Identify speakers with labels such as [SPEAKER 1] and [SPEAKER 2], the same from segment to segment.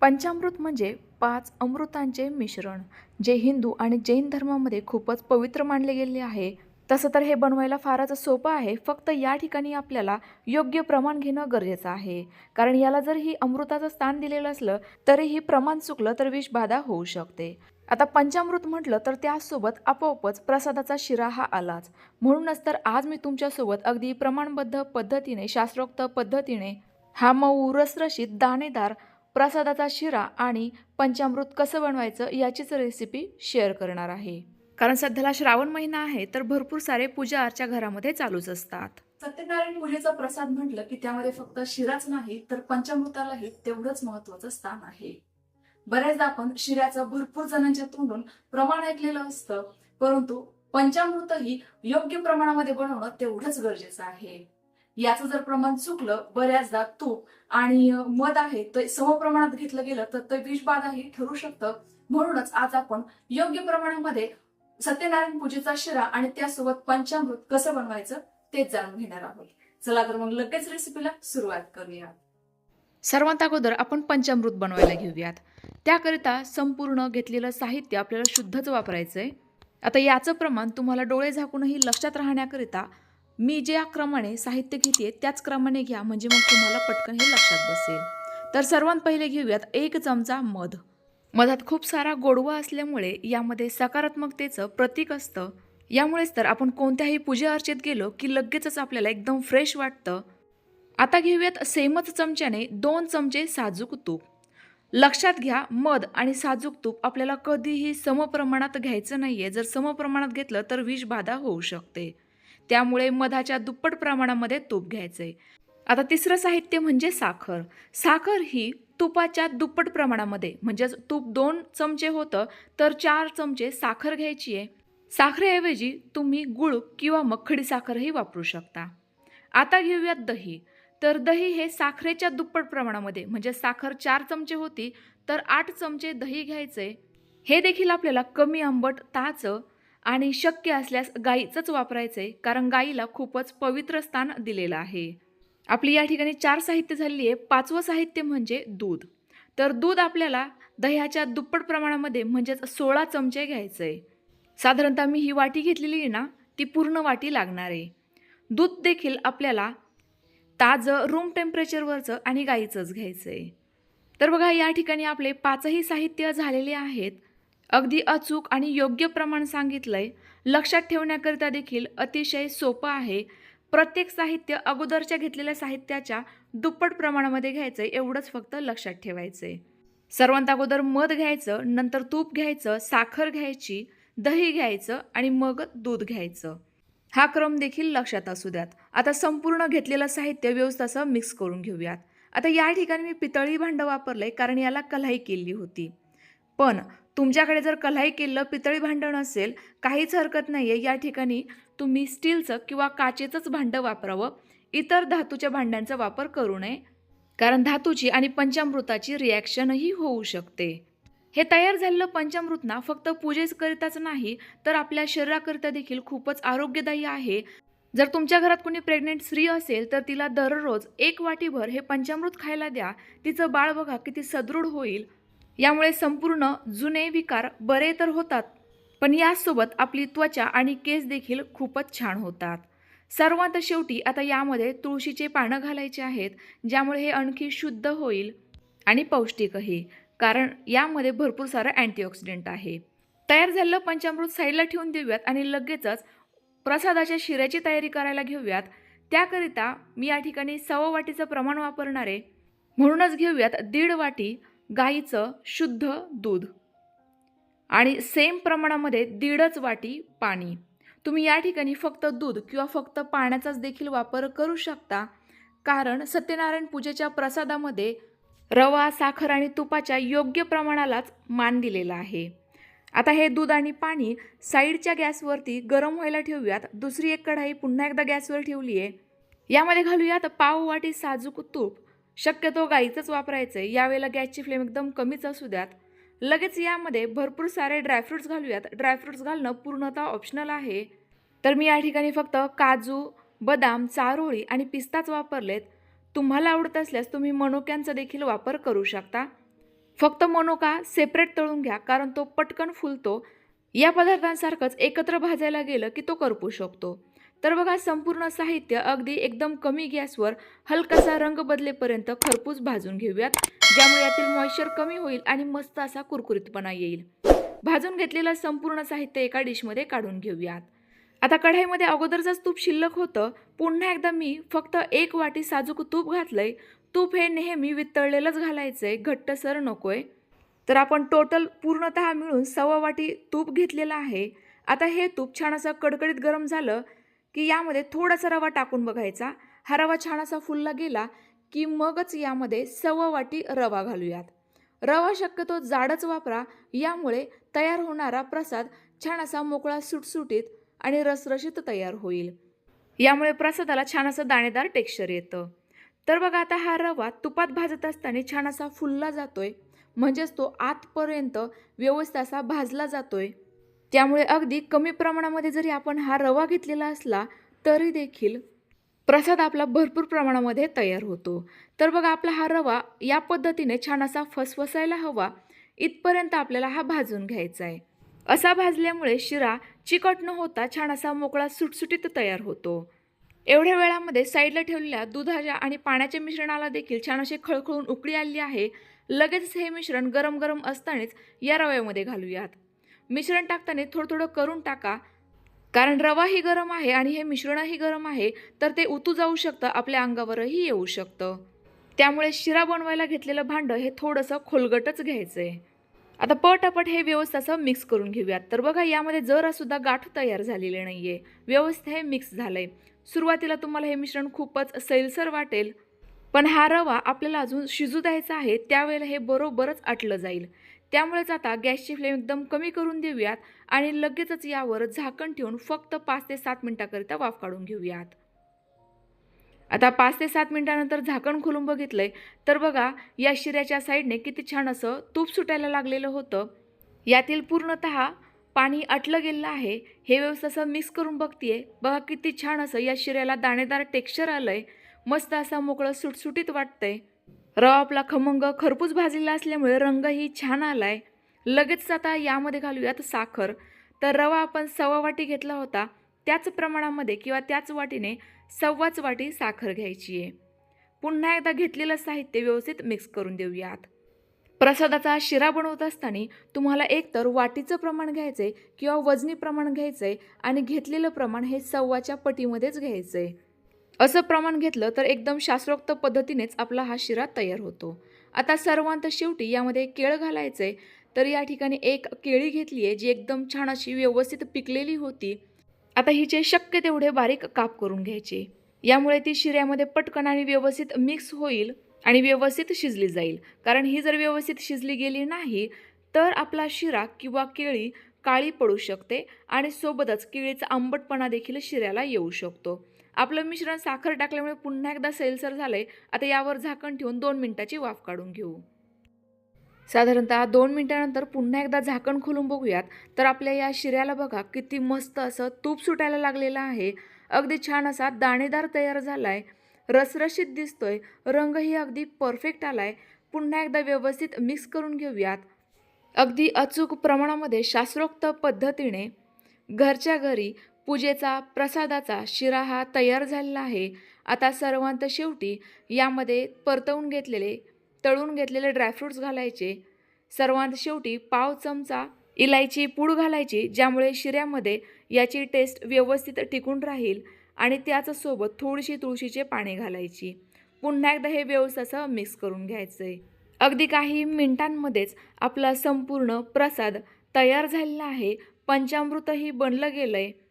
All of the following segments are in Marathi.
[SPEAKER 1] पंचामृत म्हणजे पाच अमृतांचे मिश्रण जे हिंदू आणि जैन धर्मामध्ये खूपच पवित्र मानले गेले आहे. तसं तर हे बनवायला फारच सोपं आहे फक्त या ठिकाणी आपल्याला योग्य प्रमाण घेणं गरजेचं आहे. कारण याला जर ही अमृताचं स्थान दिलेलं असलं तरीही प्रमाण चुकलं तर विषबाधा होऊ शकते. आता पंचामृत म्हटलं तर त्यासोबत आपोआपच प्रसादाचा शिरा हा आलाच. म्हणूनच तर आज मी तुमच्यासोबत अगदी प्रमाणबद्ध पद्धतीने शास्त्रोक्त पद्धतीने हा मऊ रसरशीत दाणेदार प्रसादाचा शिरा आणि पंचामृत कसं बनवायचं याचीच रेसिपी शेअर करणार आहे. कारण सध्याला श्रावण महिना आहे तर भरपूर सारे पूजा अर्चा घरामध्ये चालूच असतात. सत्यनारायण पूजेचा प्रसाद म्हटलं की त्यामध्ये फक्त शिराच नाही तर पंचामृतालाही तेवढंच महत्वाचं स्थान आहे. बऱ्याचदा आपण शिऱ्याचं भरपूर जणांच्या तोंडून प्रमाण ऐकलेलं असतं परंतु पंचामृतही योग्य प्रमाणामध्ये बनवणं तेवढंच गरजेचं आहे. याचं जर प्रमाण चुकलं बऱ्याचदा तूप आणि मध आहे ते समप्रमाणात घेतलं गेलं तर ते विषबाधाही ठरू शकतं. म्हणूनच आज आपण योग्य प्रमाणामध्ये सत्यनारायण पूजेचा शिरा आणि त्यासोबत पंचामृत कसं बनवायचं तेच जाणून घेणार आहोत. चला तर मग लगेच रेसिपीला सुरुवात करूया. सर्वात अगोदर आपण पंचामृत बनवायला घेऊयात. त्याकरिता संपूर्ण घेतलेलं साहित्य आपल्याला शुद्धच वापरायचंय. आता याचं प्रमाण तुम्हाला डोळे झाकूनही लक्षात राहण्याकरिता मी ज्या क्रमाने साहित्य घेते त्याच क्रमाने घ्या. म्हणजे मग तुम्हाला पटकन हे लक्षात बसेल. तर सर्वात पहिले घेऊयात एक चमचा मध. मधात खूप सारा गोडवा असल्यामुळे यामध्ये सकारात्मकतेचं प्रतीक असतं. यामुळेच तर आपण कोणत्याही पूजा अर्चेत गेलो की लगेचच आपल्याला एकदम फ्रेश वाटतं. आता घेऊयात सेमच चमच्याने दोन चमचे साजूक तूप. लक्षात घ्या मध आणि साजूक तूप आपल्याला कधीही समप्रमाणात घ्यायचं नाही आहे जर समप्रमाणात घेतलं तर विषबाधा होऊ शकते. त्यामुळे मधाच्या दुप्पट प्रमाणामध्ये तूप घ्यायचं आहे आता तिसरं साहित्य म्हणजे साखर. साखर ही तुपाच्या दुप्पट प्रमाणामध्ये म्हणजेच तूप दोन चमचे होतं तर चार चमचे साखर घ्यायची आहे साखरेऐवजी तुम्ही गुळ किंवा मग साखरही वापरू शकता. आता घेऊयात दही. तर दही हे साखरेच्या दुप्पट प्रमाणामध्ये म्हणजे साखर चार चमचे होती तर आठ चमचे दही घ्यायचे हे देखील आपल्याला कमी आंबट ताचं आणि शक्य असल्यास गाईचंच वापरायचं आहे कारण गाईला खूपच पवित्र स्थान दिलेलं आहे. आपली या ठिकाणी चार साहित्य झालेली आहे. पाचवं साहित्य म्हणजे दूध. तर दूध आपल्याला दह्याच्या दुप्पट प्रमाणामध्ये म्हणजेच सोळा चमचे घ्यायचं आहे साधारणतः मी ही वाटी घेतलेली आहे ना ती पूर्ण वाटी लागणार आहे. दूध देखील आपल्याला ताजं रूम टेम्परेचरवरचं आणि गाईचंच घ्यायचं आहे तर बघा या ठिकाणी आपले पाचही साहित्य झालेले आहेत. अगदी अचूक आणि योग्य प्रमाण सांगितलंय लक्षात ठेवण्याकरिता देखील अतिशय सोपं आहे. प्रत्येक साहित्य अगोदरच्या घेतलेल्या साहित्याच्या दुप्पट प्रमाणामध्ये घ्यायचं एवढंच फक्त लक्षात ठेवायचंय. सर्वांत अगोदर मध घ्यायचं नंतर तूप घ्यायचं साखर घ्यायची दही घ्यायचं आणि मग दूध घ्यायचं. हा क्रम देखील लक्षात असू द्यात. आता संपूर्ण घेतलेलं साहित्य व्यवस्थित असं मिक्स करून घेऊयात. आता या ठिकाणी मी पितळी भांडं वापरलंय कारण याला कलाई केली होती. पण तुमच्याकडे जर कलाई केलं पितळी भांडण असेल काहीच हरकत नाही आहे या ठिकाणी तुम्ही स्टीलचं किंवा काचेचंच भांडं वापरावं. इतर धातूच्या भांड्यांचा वापर करू नये. कारण धातूची आणि पंचामृताची रिॲक्शनही होऊ शकते. हे तयार झालेलं पंचामृत ना फक्त पूजेकरिताच नाही तर आपल्या शरीराकरिता देखील खूपच आरोग्यदायी आहे. जर तुमच्या घरात कोणी प्रेग्नेंट स्त्री असेल तर तिला दररोज एक वाटीभर हे पंचामृत खायला द्या. तिचं बाळ बघा किती सदृढ होईल. यामुळे संपूर्ण जुने विकार बरे तर होतात पण यासोबत आपली त्वचा आणि केस देखील खूपच छान होतात. सर्वात शेवटी आता यामध्ये तुळशीचे पानं घालायचे आहेत ज्यामुळे हे आणखी शुद्ध होईल आणि पौष्टिकही कारण यामध्ये भरपूर सारं अँटीऑक्सिडेंट आहे. तयार झालेलं पंचामृत साईडला ठेवून देऊयात आणि लगेचच प्रसादाच्या शिऱ्याची तयारी करायला घेऊयात. त्याकरिता मी या ठिकाणी सव्वा वाटीचं प्रमाण वापरणार आहे. म्हणूनच घेऊयात दीड वाटी गाईचं शुद्ध दूध. आणि सेम प्रमाणामध्ये दीडच वाटी पाणी. तुम्ही या ठिकाणी फक्त दूध किंवा फक्त पाण्याचाच देखील वापर करू शकता. कारण सत्यनारायण पूजेच्या प्रसादामध्ये रवा साखर आणि तुपाच्या योग्य प्रमाणालाच मान दिलेला आहे. आता हे दूध आणि पाणी साईडच्या गॅसवरती गरम व्हायला ठेवूयात. दुसरी एक कढाई पुन्हा एकदा गॅसवर ठेवली आहे यामध्ये घालूयात पाव वाटी साजूक तूप. शक्यतो गाईचंच वापरायचं. आहे यावेळेला गॅसची फ्लेम एकदम कमीच असू द्यात. लगेच यामध्ये भरपूर सारे ड्रायफ्रूट्स घालूयात. ड्रायफ्रूट्स घालणं पूर्णतः ऑप्शनल आहे. तर मी या ठिकाणी फक्त काजू बदाम चारोळी आणि पिस्ताच वापरलेत. तुम्हाला आवडत असल्यास तुम्ही मनुक्यांचा देखील वापर करू शकता. फक्त मनोका सेपरेट तळून घ्या कारण तो पटकन फुलतो. या पदार्थांसारखंच एकत्र भाजायला गेलं की तो करपू शकतो. तर बघा संपूर्ण साहित्य अगदी एकदम कमी गॅसवर हलकासा रंग बदलेपर्यंत खरपूस भाजून घेऊयात ज्यामुळे यातील मॉइश्चर कमी होईल आणि मस्त असा कुरकुरीतपणा येईल. भाजून घेतलेलं संपूर्ण साहित्य एका डिशमध्ये काढून घेऊयात. आता कढाईमध्ये अगोदरचंच तूप शिल्लक होतं पुन्हा एकदा मी फक्त एक वाटी साजूक तूप घातलंय. तूप हे नेहमी वितळलेलंच घालायचंय घट्टसर नकोय. तर आपण टोटल पूर्णतः मिळून सव्वा वाटी तूप घेतलेलं आहे. आता हे तूप छान असं कडकडीत गरम झालं की यामध्ये थोडासा रवा टाकून बघायचा. हा रवा छान असा फुलला गेला की मगच यामध्ये सव्वा वाटी रवा घालूयात. रवा शक्यतो जाडच वापरा यामुळे तयार होणारा प्रसाद छान असा मोकळा सुटसुटीत आणि रसरशीत तयार होईल. यामुळे प्रसादाला छान असं दाणेदार टेक्स्चर येतं. तर बघा आता हा रवा तुपात भाजत असताना छान असा फुलला जातोय. म्हणजेच तो आतपर्यंत व्यवस्थित असा भाजला जातोय. त्यामुळे अगदी कमी प्रमाणामध्ये जरी आपण हा रवा घेतलेला असला तरी देखील प्रसाद आपला भरपूर प्रमाणामध्ये तयार होतो. तर बघा आपला हा रवा या पद्धतीने छान असा फसफसायला हवा. इथपर्यंत आपल्याला हा भाजून घ्यायचा आहे. असा भाजल्यामुळे शिरा चिकट न होता छान असा मोकळा सुटसुटीत तयार होतो. एवढ्या वेळामध्ये साईडला ठेवलेल्या दुधाच्या आणि पाण्याच्या मिश्रणाला देखील छान अशी खळखळून उकळी आली आहे. लगेच हे मिश्रण गरम गरम असतानाच या रव्यामध्ये घालूयात. मिश्रण टाकताना थोडं थोडं करून टाका. कारण रवाही गरम आहे आणि हे मिश्रणही गरम आहे तर ते उतू जाऊ शकतं आपल्या अंगावरही येऊ शकतं. त्यामुळे शिरा बनवायला घेतलेलं भांडं हे थोडंसं खोलगटच घ्यायचं आहे आता पटापट हे व्यवस्थित असं मिक्स करून घेऊयात. तर बघा यामध्ये जरासुद्धा गाठ तयार झालेले नाही आहे व्यवस्थित हे मिक्स झालं आहे सुरुवातीला तुम्हाला हे मिश्रण खूपच सैलसर वाटेल पण हा रवा आपल्याला अजून शिजू द्यायचा आहे त्यावेळेला हे बरोबरच आटलं जाईल. त्यामुळेच आता गॅसची फ्लेम एकदम कमी करून देऊयात आणि लगेचच यावर झाकण ठेवून फक्त पाच ते सात मिनटाकरिता वाफ काढून घेऊयात. आता पाच ते सात मिनटानंतर झाकण खोलून बघितलंय तर बघा या शिऱ्याच्या साईडने किती छान असं तूप सुटायला लागलेलं होतं. यातील पूर्णत पाणी आटलं गेलेलं आहे. हे व्यवस्थित असं मिक्स करून बघतीये. बघा किती छान असं या शिऱ्याला दाणेदार टेक्स्चर आलंय. मस्त असं मोकळं सुटसुटीत वाटतंय. रवा आपला खमंग खरपूस भाजलेला असल्यामुळे रंगही छान आलाय. लगेच आता यामध्ये घालूयात साखर. तर रवा आपण सव्वा वाटी घेतला होता. त्याच प्रमाणामध्ये किंवा त्याच वाटीने सव्वाच वाटी साखर घ्यायची आहे. पुन्हा एकदा घेतलेलं साहित्य व्यवस्थित मिक्स करून देऊयात. प्रसादाचा शिरा बनवत असताना तुम्हाला एकतर वाटीचं प्रमाण घ्यायचं आहे किंवा वजनी प्रमाण घ्यायचं आहे आणि घेतलेलं प्रमाण हे सव्वाच्या पटीमध्येच घ्यायचं आहे असं प्रमाण घेतलं तर एकदम शास्त्रोक्त पद्धतीनेच आपला हा शिरा तयार होतो. आता सर्वांत शेवटी यामध्ये केळ घालायचं. आहे तर या ठिकाणी एक केळी घेतली आहे जी एकदम छान अशी व्यवस्थित पिकलेली होती. आता हिचे शक्य तेवढे बारीक काप करून घ्यायचे. यामुळे ती शिऱ्यामध्ये पटकन आणि व्यवस्थित मिक्स होईल आणि व्यवस्थित शिजली जाईल. कारण ही जर व्यवस्थित शिजली गेली नाही तर आपला शिरा किंवा केळी काळी पडू शकते आणि सोबतच केळीचा आंबटपणा देखील शिऱ्याला येऊ शकतो. आपलं मिश्रण साखर टाकल्यामुळे पुन्हा एकदा सैलसर आहे आता यावर झाकण ठेवून दोन मिनिटाची वाफ काढून घेऊ. साधारणतः दोन मिनटानंतर पुन्हा एकदा झाकण खोलून बघूयात. तर आपल्या या शिऱ्याला बघा किती मस्त असं तूप सुटायला लागलेलं आहे. अगदी छान असा दाणेदार तयार झाला आहे रसरशीत दिसतोय. रंगही अगदी परफेक्ट आलाय. पुन्हा एकदा व्यवस्थित मिक्स करून घेऊयात. अगदी अचूक प्रमाणामध्ये शास्त्रोक्त पद्धतीने घरच्या घरी पूजेचा प्रसादाचा शिरा हा तयार झालेला आहे. आता सर्वांत शेवटी यामध्ये परतवून घेतलेले तळून घेतलेले ड्रायफ्रूट्स घालायचे. सर्वांत शेवटी पाव चमचा इलायची पूड घालायची ज्यामुळे शिऱ्यामध्ये याची टेस्ट व्यवस्थित टिकून राहील आणि त्याचसोबत थोडीशी तुळशीचे पाने घालायची. पुन्हा एकदा हे व्यवस्थासह मिक्स करून घ्यायचं. आहे अगदी काही मिनिटांमध्येच आपला संपूर्ण प्रसाद तयार झालेला आहे. पंचामृतही बनलं गेलं आहे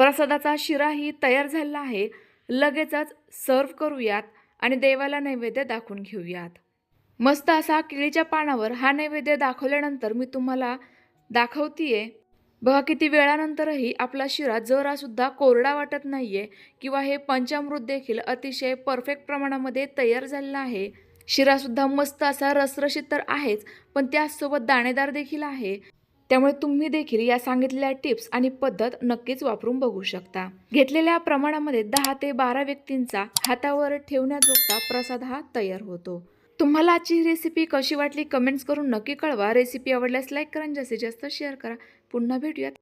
[SPEAKER 1] प्रसादाचा शिराही तयार झालेला आहे. लगेचच सर्व करूयात आणि देवाला नैवेद्य दाखवून घेऊयात. मस्त असा केळीच्या पानावर हा नैवेद्य दाखवल्यानंतर मी तुम्हाला दाखवतीये. बघा किती वेळानंतरही आपला शिरा जरासुद्धा कोरडा वाटत नाही आहे किंवा हे पंचामृत देखील अतिशय परफेक्ट प्रमाणामध्ये तयार झालेला आहे. शिरासुद्धा मस्त असा रसरशीत तर आहेच पण त्याचसोबत दाणेदार देखील आहे. त्यामुळे तुम्ही देखील या सांगितलेल्या टिप्स आणि पद्धत नक्कीच वापरून बघू शकता. घेतलेल्या प्रमाणामध्ये दहा ते बारा व्यक्तींचा हातावर ठेवण्याजोगता प्रसाद हा तयार होतो. तुम्हाला आजची रेसिपी कशी वाटली कमेंट्स करून नक्की कळवा. रेसिपी आवडल्यास लाईक करा जास्तीत जास्त शेअर करा. पुन्हा भेटूयात.